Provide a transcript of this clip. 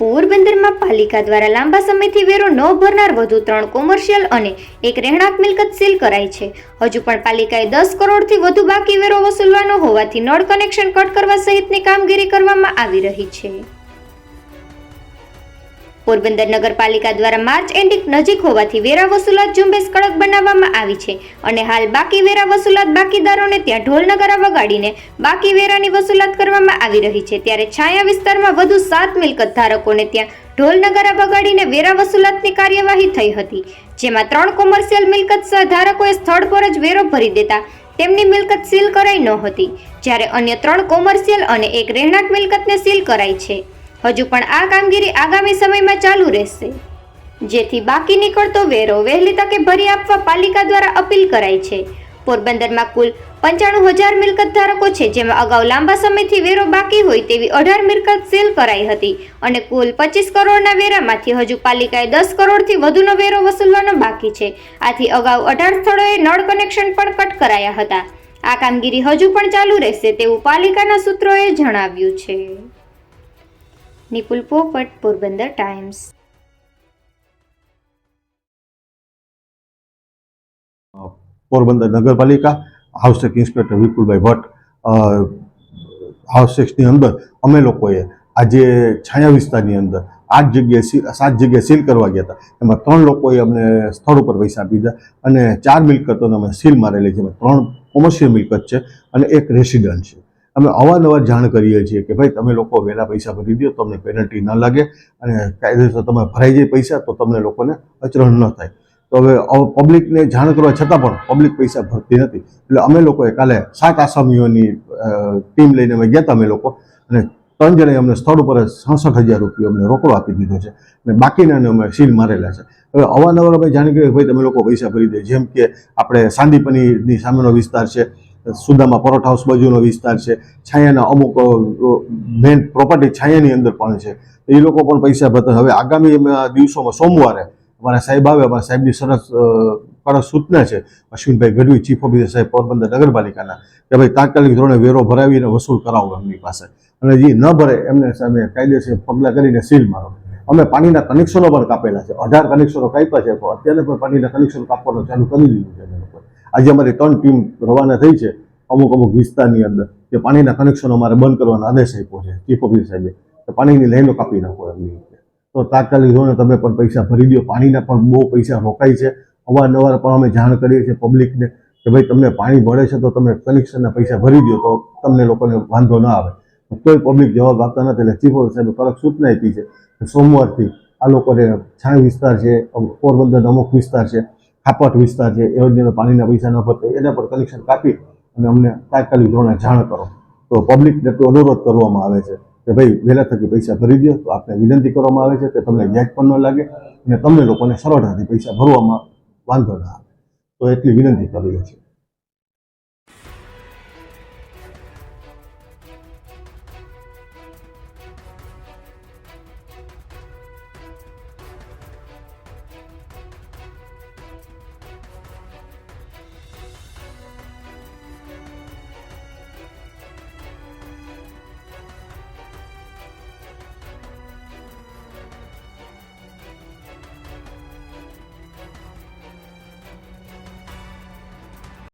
પોરબંદરમાં પાલિકા દ્વારા લાંબા સમયથી વેરો ન ભરનાર વધુ ત્રણ કોમર્શિયલ અને એક રહેણાંક મિલકત સીલ કરાઈ છે. હજુ પણ પાલિકાએ દસ કરોડથી વધુ બાકી વેરો વસૂલવાનો હોવાથી નળ કનેક્શન કટ કરવા સહિતની કામગીરી કરવામાં આવી રહી છે. પોરબંદર નગરપાલિકા દ્વારા માર્ચ એન્ડિંગ નજીક હોવાથી વેરા વસૂલાત ઝુંબેશ કડક બનાવવામાં આવી છે અને હાલ બાકી વેરા વસૂલાત બાકીદારોને ત્યાં ઢોલ નગારા વગાડીને બાકી વેરાની વસૂલાત કરવામાં આવી રહી છે. ત્યારે છાયા વિસ્તારમાં વધુ સાત મિલકત ધારકોને ત્યાં ઢોલ નગારા વગાડીને વેરા વસૂલાતની કાર્યવાહી થઈ હતી, જેમાં ત્રણ કોમર્શિયલ મિલકત ધારકોએ સ્થળ પર જ વેરો ભરી દેતા તેમની મિલકત સીલ કરાઈ નહોતી જ્યારે અન્ય ત્રણ કોમર્શિયલ અને એક રહેણાંક મિલકતને સીલ કરાઈ છે. હજુ પણ આ કામગીરી આગામી સમયમાં ચાલુ રહેશે. જેથી બાકી નીકળતો વેરો વહેલી તકે ભરી આપવા પાલિકા દ્વારા અપીલ કરાઈ છે. પોરબંદરમાં કુલ પંચાણું હજાર મિલકત ધારકો છે, જેમાં અગાઉ લાંબા સમયથી વેરો બાકી હોય તેવી અઢાર મિલકત સેલ કરાઈ હતી અને કુલ પચીસ કરોડના વેરામાંથી હજુ પાલિકાએ દસ કરોડથી વધુનો વેરો વસૂલવાનો બાકી છે. આથી અગાઉ અઢાર સ્થળોએ નળ કનેક્શન પણ કટ કરાયા હતા. આ કામગીરી હજુ પણ ચાલુ રહેશે તેવું પાલિકાના સૂત્રોએ જણાવ્યું છે. નિપુલ પોપટ પોરબંદર ટાઈમ્સ પોરબંદર નગરપાલિકા હાઉસેક ઇન્સ્પેક્ટર વિપુલભાઈ ભટ્ટ હાઉસેક્સની હાઉસ અંદર અમે લોકોએ આજે છાયા વિસ્તારની અંદર આઠ જગ્યાએ સાત જગ્યાએ સીલ કરવા ગયા હતા. એમાં ત્રણ લોકોએ અમને સ્થળ ઉપર પૈસા આપી દીધા અને ચાર મિલકતોને અમે સીલ મારેલી છે. એમાં ત્રણ કોમર્શિયલ મિલકત છે અને એક રેસિડન્ટ છે. અમે અવારનવાર જાણ કરીએ છીએ કે ભાઈ, તમે લોકો વહેલા પૈસા ભરી દો, તમને પેનલ્ટી ન લાગે અને કાયદેસર તમે ભરાઈ જાય પૈસા તો તમને લોકોને અચરણ ન થાય. તો હવે પબ્લિકને જાણ કરવા છતાં પણ પબ્લિક પૈસા ભરતી નથી. એટલે અમે લોકોએ કાલે સાત આસામીઓની ટીમ લઈને અમે ગયા હતા અમે લોકો અને ત્રણ જણે અમને સ્થળ ઉપર સડસઠ હજાર રૂપિયા અમને રોકડો આપી દીધો છે અને બાકીનાને અમે સીલ મારેલા છે. હવે અવારનવાર અમે જાણ કે ભાઈ, તમે લોકો પૈસા ભરી દે. જેમ કે આપણે સાંદીપનીની સામેનો વિસ્તાર છે સુદામા પરોઠ હાઉસ બાજુનો વિસ્તાર છે. છાયાના અમુક મેન પ્રોપર્ટી છાયાની અંદર પણ છે. એ લોકો પણ પૈસા ભરતા હવે આગામી દિવસોમાં સોમવારે અમારા સાહેબ આવે, અમારા સાહેબની સરસ કડક સૂચના છે. અશ્વિનભાઈ ગઢવી ચીફ ઓફિસર સાહેબ, પોરબંદર નગરપાલિકાના, કે ભાઈ તાત્કાલિક ધોરણે વેરો ભરાવીને વસૂલ કરાવો એમની પાસે. અને જે ન ભરે એમને સામે કાયદેસર પગલાં કરીને સીલ મારો. અમે પાણીના કનેક્શનો પણ કાપેલા છે. અઢાર કનેક્શનો કાપ્યા છે. અત્યારે પણ પાણીના કનેક્શન કાપવાનું ચાલુ કરી દીધું છે આજે અમારી ત્રણ ટીમ રવાના થઈ છે, અમુક અમુક વિસ્તારની અંદર, કે પાણીના કનેક્શનો અમારે બંધ કરવાનો આદેશ આપ્યો છે ચીફ ઓફિસર સાહેબે, કે પાણીની લાઈનો કાપી નાખો એમની તો તાત્કાલિક ધોરણે તમે પણ પૈસા ભરી દો, પાણીના પણ બહુ પૈસા રોકાય છે. અવારનવાર પણ અમે જાણ કરીએ છીએ પબ્લિકને કે ભાઈ તમને પાણી મળે છે તો તમે કનેક્શનના પૈસા ભરી દો તો તમને લોકોને વાંધો ના આવે. તોય પબ્લિક જવાબ આપતા નથી એટલે ચીફ ઓફિસર સાહેબે કડક સૂચના આપી છે સોમવારથી આ લોકોને છાણ વિસ્તાર છે પોરબંદર અમુક વિસ્તાર છે ખાપટ વિસ્તાર છે જેને પાણીના પૈસા ન ભરતા, એના પર કનેક્શન કાપી અને અમને તાત્કાલિક ધોરણે જાણ કરો. તો પબ્લિકને એટલો અનુરોધ કરવામાં આવે છે કે ભાઈ, વહેલા થકી પૈસા ભરી દો, તો આપને વિનંતી કરવામાં આવે છે કે તમને વ્યાજ પણ ન લાગે અને તમને લોકોને સરળતાથી પૈસા ભરવામાં વાંધો ના આવે. તો એટલી વિનંતી કરીએ છીએ.